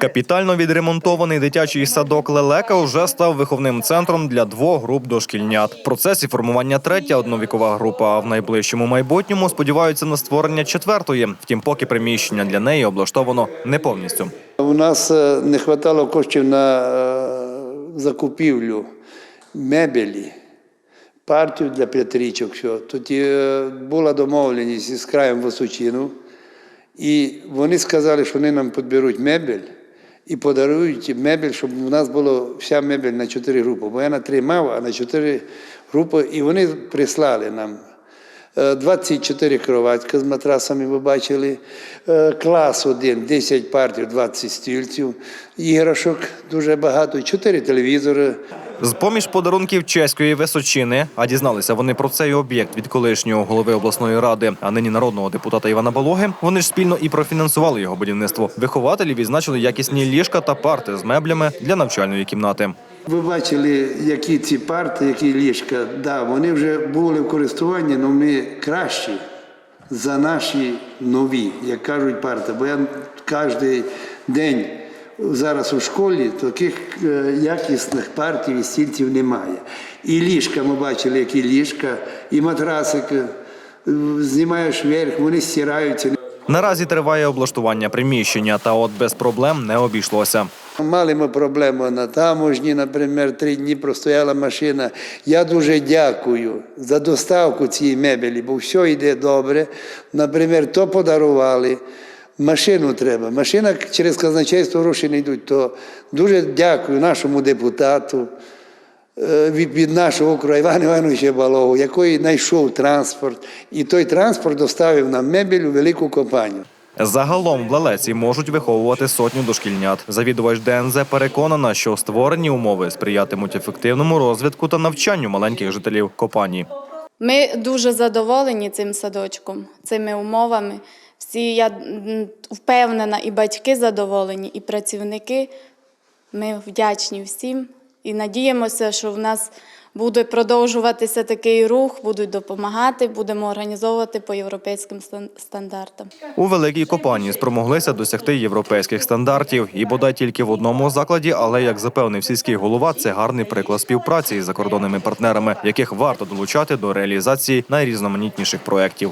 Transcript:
Капітально відремонтований дитячий садок Лелека вже став виховним центром для двох груп дошкільнят. В процесі формування третя одновікова група. А в найближчому майбутньому сподіваються на створення четвертої. Втім, поки приміщення для неї облаштовано не повністю. У нас е, не вистачало коштів на е, закупівлю мебелі, партію для п'ятирічок. Що. Тоді е, була домовленість із краєм Височину, і вони сказали, що вони нам підберуть мебель і подарують мебель, щоб у нас була вся мебель на чотири групи. Бо я на три мав, а на чотири групи, і вони прислали нам. Е, 24 кроватька з матрасами ви бачили. Е, Клас один, 10 партій, 20 стільців, іграшок дуже багато, 4 телевізори. З поміж подарунків чеської височини, а дізналися вони про цей об'єкт від колишнього голови обласної ради, а нині народного депутата Івана Балоги. Вони ж спільно і профінансували його будівництво. Вихователі відзначили якісні ліжка та парти з меблями для навчальної кімнати. Ви бачили, які ці парти, які ліжка. Да, вони вже були в користуванні, але вони кращі за наші нові, як кажуть, парти. Бо я кожен день зараз у школі таких е, якісних партій і стільців немає. І ліжка, ми бачили, які ліжка, і матрасик. е, Знімаєш вверх, вони стираються. Наразі триває облаштування приміщення, та от без проблем не обійшлося. Мали ми проблему на таможні, наприклад, три дні простояла машина. Я дуже дякую за доставку цієї мебелі, бо все йде добре. Наприклад, то подарували. Машину треба. Машина через казначейство гроші не йдуть. То дуже дякую нашому депутату е, від, нашого округу Івана Івановича Балогу, який знайшов транспорт. І той транспорт доставив нам мебель у велику компанію. Загалом в Лелеці можуть виховувати сотню дошкільнят. Завідувач ДНЗ переконана, що створені умови сприятимуть ефективному розвитку та навчанню маленьких жителів Копані. Ми дуже задоволені цим садочком, цими умовами. Всі, я впевнена, і батьки задоволені, і працівники. Ми вдячні всім і надіємося, що в нас буде продовжуватися такий рух, будуть допомагати, будемо організовувати по європейським стан- стандартам. У великій Копані спромоглися досягти європейських стандартів і бодай тільки в одному закладі, але як запевнив сільський голова, це гарний приклад співпраці із закордонними партнерами, яких варто долучати до реалізації найрізноманітніших проєктів.